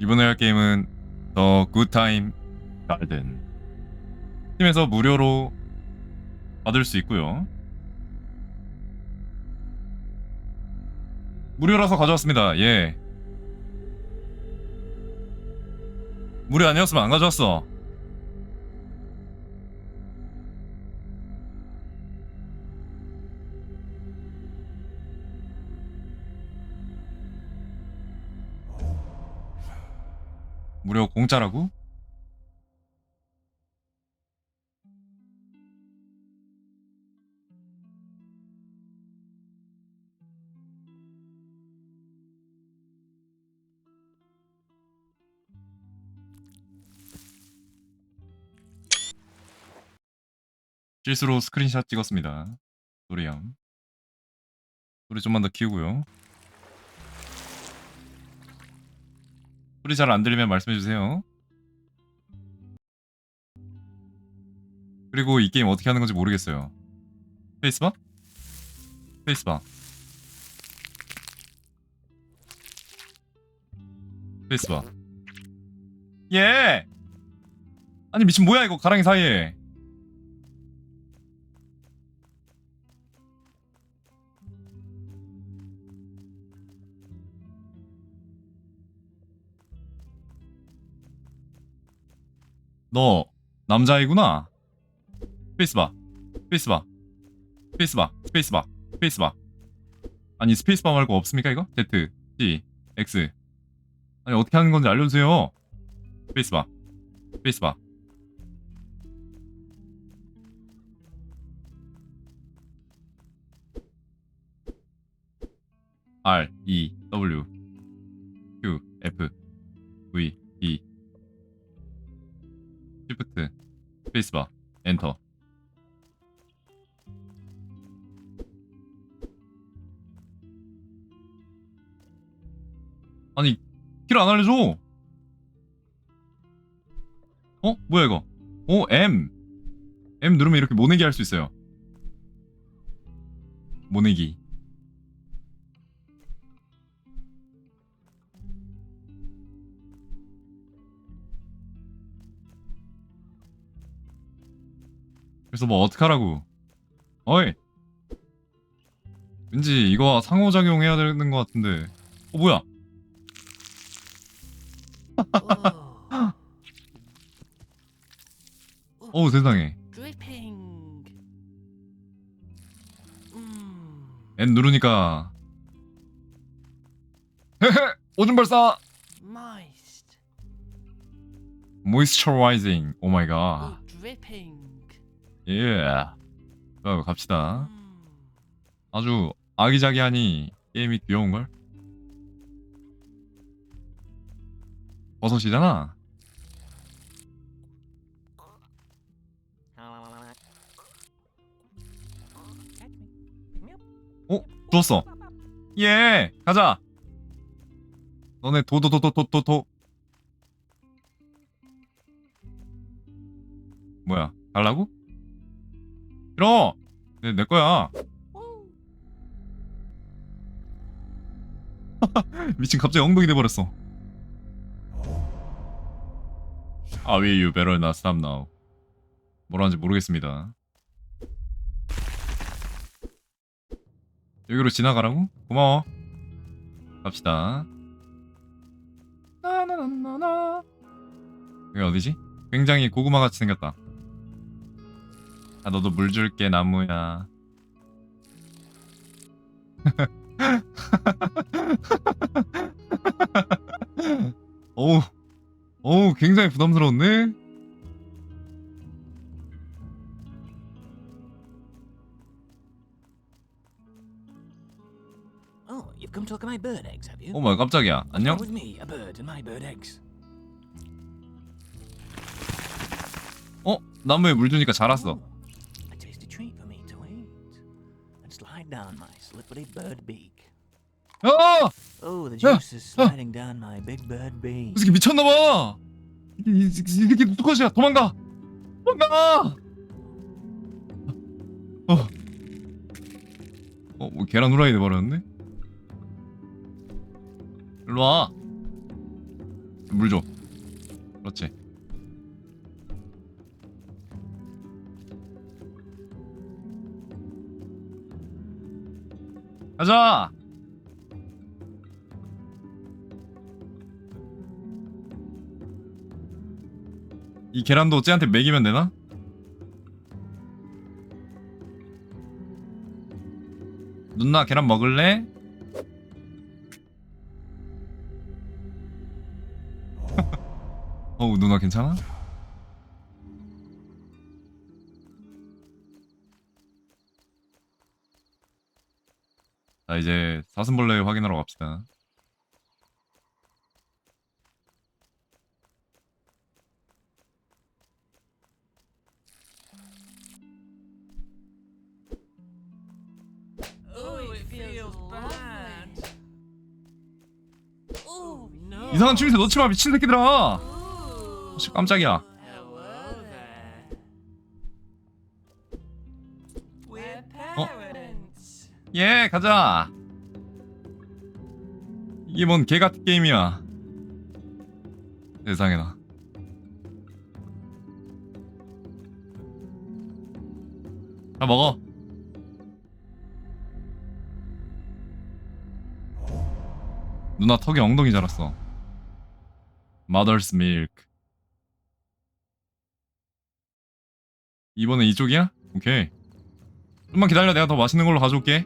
이번에 할 게임은 더 굿타임 가든 팀에서 무료로 받을 수 있고요. 무료라서 가져왔습니다. 예. 무료 아니었으면 안 가져왔어. 무료 공짜라고? 실수로 스크린샷 찍었습니다. 소리 양. 소리 좀만 더 키우고요. 소리 잘 안 들리면 말씀해 주세요. 그리고 이 게임 어떻게 하는 건지 모르겠어요. 페이스바? 페이스바. 페이스바. 예! 아니 미친 뭐야 이거 가랑이 사이에. 너 남자이구나. 스페이스바. 스페이스바. 스페이스바. 스페이스바. 스페이스바. 아니 스페이스바 말고 없습니까 이거? Z, C, X. 아니 어떻게 하는 건지 알려주세요. 스페이스바. 스페이스바. R, E, W, Q, F, V, E, 쉬프트 스페이스바 엔터 아니 킬 안 알려줘. 어? 뭐야 이거? 오 M. M 누르면 이렇게 모내기 할 수 있어요. 모내기 그래서 뭐 어떡하라고. 어이. 왠지 이거 상호작용 해야 되는 것 같은데. 어 뭐야? 어우 세상에. Mm. N 누르니까. 헤헤! 오줌 발사! Moist. 오마이갓 Oh, dripping. 예. 자, 갑시다. Mm. 아주 아기자기하니 게임이 귀여운걸? 버섯이잖아. 어? 주웠어. 예 가자. 너네 도도도도도도도. 뭐야 달라고? 싫어. 내, 내 거야. 미친 갑자기 엉덩이 돼버렸어. 아 will you better not stop now 뭐라는지 모르겠습니다. 여기로 지나가라고? 고마워. 갑시다. 나나나나나. 여기 어디지? 굉장히 고구마같이 생겼다 아 너도 물 줄게 나무야 어우 어우 굉장히 부담스러웠네 Oh, you've come to look at my bird eggs, have you? 어머 깜짝이야 안녕? With me, a bird and my bird eggs. 어? 나무에 물 주니까 자랐어 down my slippery bird beak. 어! Oh, the juice is sliding down my big bird beak. 이 새끼 미쳤나봐 이, 이, 이 새끼 누컷이야 도망가 도망가 어. 어, 뭐 계란 후라이 돼버렸네? 일로와 물 줘. 그렇지. 가자. 이 계란도 쟤한테 먹이면 되나? 누나 계란 먹을래? 어우 누나 괜찮아? 자 이제 사슴벌레 확인하러 갑시다 Oh. Oh. 이상한 추위새 넣지 마 미친 새끼들아 Ooh. 씨, 깜짝이야 예 가자. 이게 뭔 개같은 게임이야. 세상에나. 자 먹어. 누나 턱에 엉덩이 자랐어. Mother's Milk. 이번엔 이쪽이야? 오케이. 좀만 기다려. 내가 더 맛있는 걸로 가져올게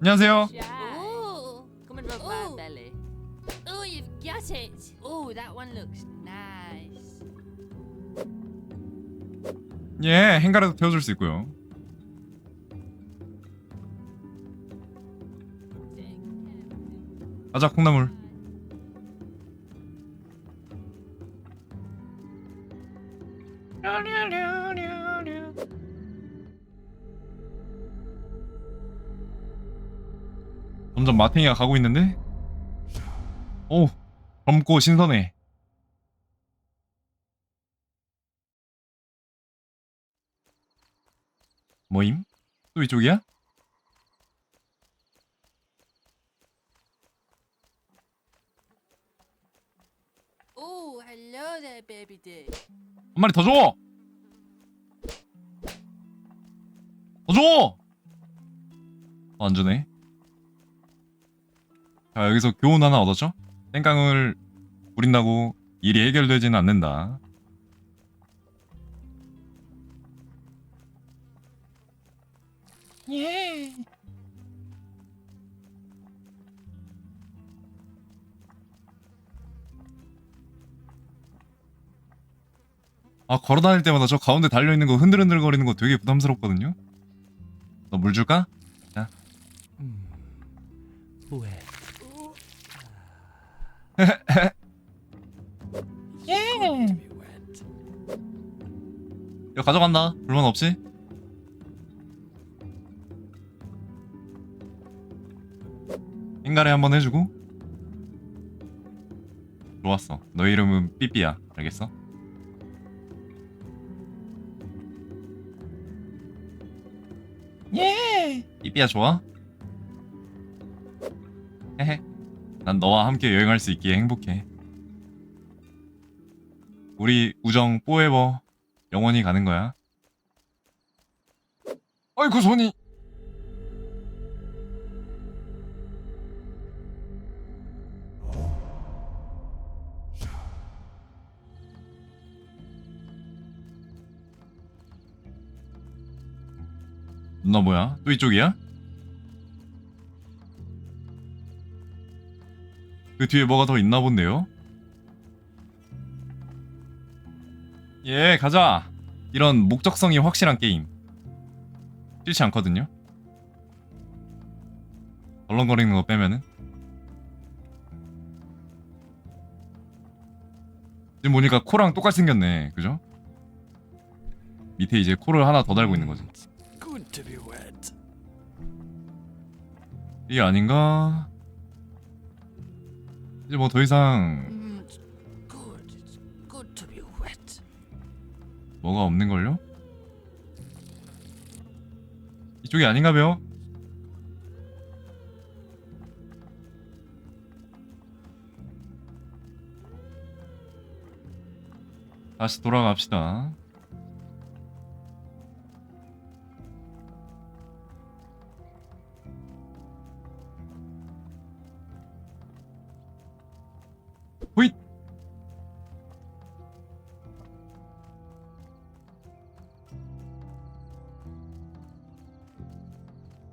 안녕하세요. be shy. Ooh. Come and rub my Ooh. belly. Oh, you've got it. Oh, that one looks nice. 예, 행가라도 태워줄 수 있고요. 가자, 콩나물. 점점 마탱이가 가고 있는데? 오, 젊고 신선해. 뭐임? 또 이쪽이야? Hello there, baby dick. 한 마리 더 줘! 더 줘! 어, 안 주네. 자, 여기서 교훈 하나 얻었죠? 땡깡을 부린다고 일이 해결되지는 않는다. 예. 아 걸어 다닐 때마다 저 가운데 달려 있는 거 흔들흔들 거리는 거 되게 부담스럽거든요. 너 물 줄까? Wet. 이거 가져간다. 불만 없이. 인가래 한번 해주고. 좋았어. 너 이름은 삐삐야. 알겠어? 예. 삐삐야 좋아? 헤헤. 난 너와 함께 여행할 수 있기에 행복해. 우리 우정 포에버 영원히 가는 거야. 아이고 손이. 누나 뭐야? 또 이쪽이야? 그 뒤에 뭐가 더 있나 본데요? 예, 가자. 이런 목적성이 확실한 게임. 싫지 않거든요. 덜렁거리는 거 빼면은. 지금 보니까 코랑 똑같이 생겼네. 그죠? 밑에 이제 코를 하나 더 달고 있는 거지. 이게 아닌가? 이제 뭐 더 이상 it's good. It's good to be wet. 뭐가 없는 걸요? 이쪽이 아닌가벼? 다시 돌아갑시다.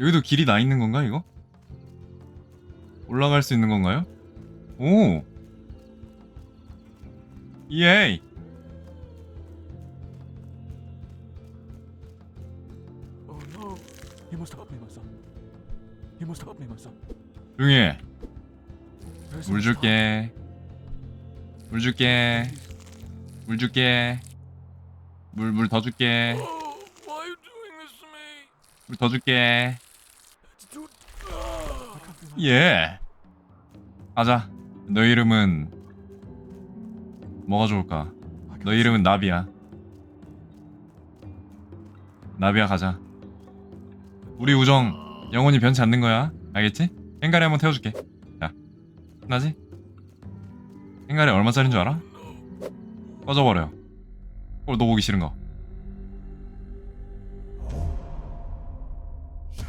여기도 길이 나 있는 건가 이거? 올라갈 수 있는 건가요? 오! 예이! Oh no! You must help me, my son. You must help me, my son. 조용히 해. There's 물. 줄게. 물 줄게. 물 줄게. 물, 물 더 줄게. Oh? 물더 줄게. 예. 가자. 너 이름은 뭐가 좋을까? 너 이름은 나비야. 나비야 가자. 우리 우정 영원히 변치 않는 거야. 알겠지? 행가리 한번 태워줄게. 자, 나지? 행가리 얼마짜린 줄 알아? 꺼져버려. 꼴너 보기 싫은 거.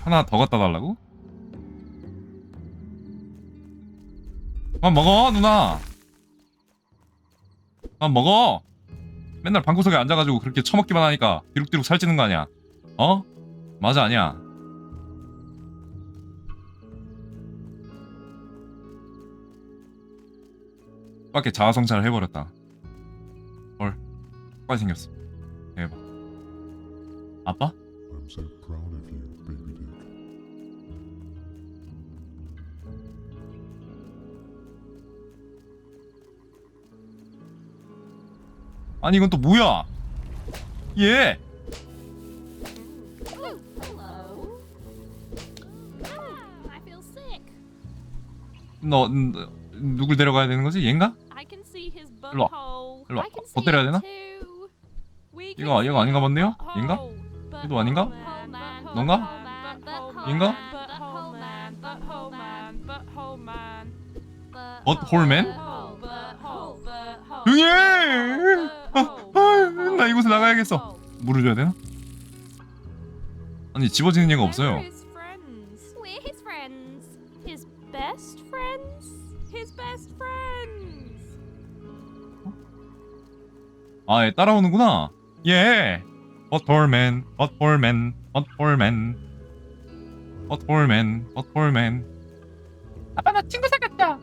하나 더 갖다 달라고? 그만 먹어 누나. 그만 먹어. 맨날 방구석에 앉아가지고 그렇게 처먹기만 하니까 뒤룩뒤룩 살찌는 거 아니야? 어? 맞아 아니야. 밖에 자아성찰을 해버렸다. 헐, 똑같이 생겼어. 대박. 아빠? I'm so proud of you, baby. 아니 이건 또 뭐야? 얘! Ah. 너, 너 누굴 데려가야 되는 거지? 얘인가? 일로 와. 일로 와. 더 때려야 되나? 얘가 see 아닌가 본데요? 얘인가? 얘도 아닌가? 넌가? 얘인가? man, butthole man, 아, 아, 나 이곳에 나가야겠어. 물을 줘야 되나? 아니 집어지는 얘가 없어요. We're his friends. We're his friends. His best friends. His best friends. 아, 얘 따라오는구나. 예. 버터맨, 버터맨, 버터맨. 버터맨, 버터맨. 아빠 나 친구 사귀었다.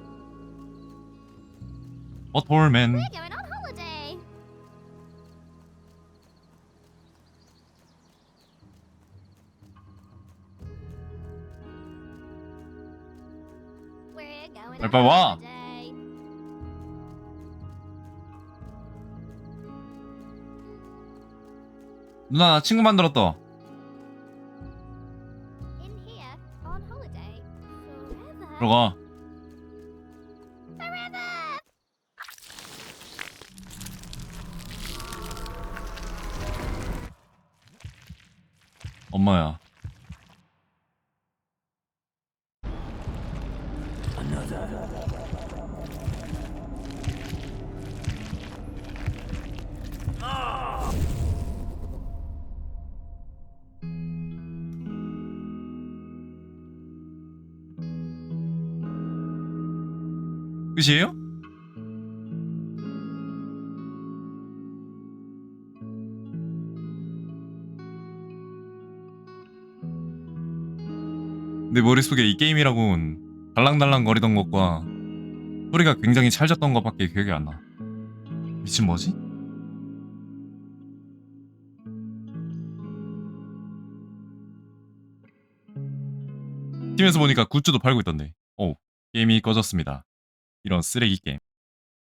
버터맨. 빨리 와. 누나 나 친구 만들었다. 들어가. 엄마야. 끝이에요? 내 머릿속에 이 게임이라곤 달랑달랑 거리던 것과 소리가 굉장히 찰졌던 것밖에 기억이 안 나. 미친 뭐지? 팀에서 보니까 굿즈도 팔고 있던데. 오, 게임이 꺼졌습니다. 이런 쓰레기 게임.